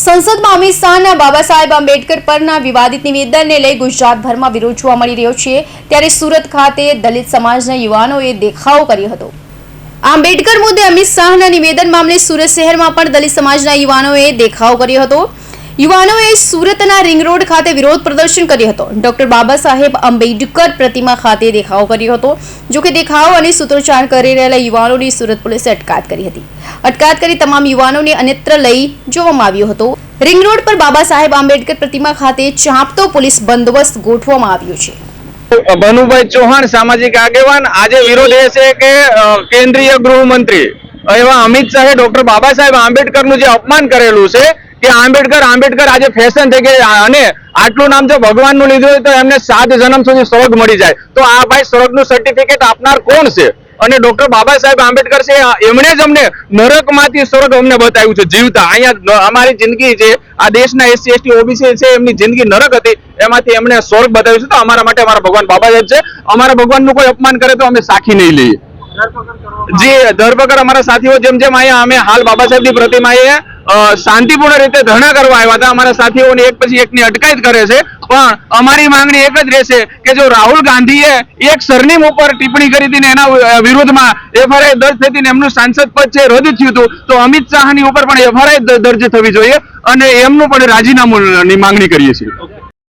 સંસદમાં અમિત શાહના બાબા સાહેબ આંબેડકર પરના વિવાદિત નિવેદનને લઈ ગુજરાતભરમાં વિરોધ જોવા મળી રહ્યો છે. ત્યારે સુરત ખાતે દલિત સમાજના યુવાનોએ દેખાવ કર્યો હતો. આંબેડકર મુદ્દે અમિત શાહના નિવેદન મામલે સુરત શહેરમાં પણ દલિત સમાજના યુવાનોએ દેખાવ કર્યો હતો. યુવાનોએ સુરતના રિંગ રોડ ખાતે વિરોધ પ્રદર્શન કર્યો હતો. ડોક્ટર બાબા સાહેબ આંબેડકર પ્રતિમા ખાતે દેખાવ કર્યો હતો જોકે દેખાવ અને સૂત્રોચ્ચાર કરી રહેલા યુવાનોની સુરત પોલીસે અટકાયત કરી હતી. અટકાયત કરી તમામ યુવાનોને અન્યત્ર લઈ જોવામાં આવ્યો હતો. રિંગ રોડ પર બાબા સાહેબ આંબેડકર પ્રતિમા ખાતે ચાંપતો પોલીસ બંદોબસ્ત ગોઠવવામાં આવ્યો છે. ભનુભાઈ ચૌહાણ, સામાજિક આગેવાન. આજે વિરોધ એ છે કે કેન્દ્રીય ગૃહમંત્રી એવા અમિત શાહે ડોક્ટર બાબા સાહેબ આંબેડકરનું જે અપમાન કરેલું છે કે આંબેડકર આંબેડકર આજે ફેશન છે. કે અને આટલું નામ જો ભગવાનનું લીધું તો એમને સાત જન્મ સુધી સ્વર્ગ મળી જાય. તો આ ભાઈ સ્વર્ગનું સર્ટિફિકેટ આપનાર કોણ છે? અને ડોક્ટર બાબા સાહેબ આંબેડકર છે એમણે જ અમને નરકમાંથી સ્વર્ગ અમને બતાવ્યું છે જીવતા. અહીંયા અમારી જિંદગી છે આ દેશના એસસી એસટી ઓબીસી છે એમની જિંદગી નરક હતી. એમાંથી એમણે સ્વર્ગ બતાવ્યું છે. તો અમારા માટે અમારા ભગવાન બાબા સાહેબ છે. અમારા ભગવાનનું કોઈ અપમાન કરે તો અમે સાખી નહીં લઈએ. જી ધરપકડ અમારા સાથીઓ જેમ જેમ અહીંયા અમે હાલ બાબા સાહેબની પ્રતિમાએ અ, શાંતિપૂર્ણ રીતે ધરણા કરવા આવ્યા હતા. અમારા સાથીઓને એક પછી એકની અટકાયત કરે છે. પણ અમારી માંગણી એક જ રહેશે કે જો રાહુલ ગાંધીએ એક સરનેમ ઉપર ટિપ્પણી કરી હતી ને એના વિરોધમાં એફઆરઆઈ દર્જ ને એમનું સાંસદ પદ છે રદ થયું હતું, તો અમિત શાહની ઉપર પણ એફઆરઆઈ દર્જ થવી જોઈએ અને એમનું પણ રાજીનામું ની માંગણી કરીએ છીએ.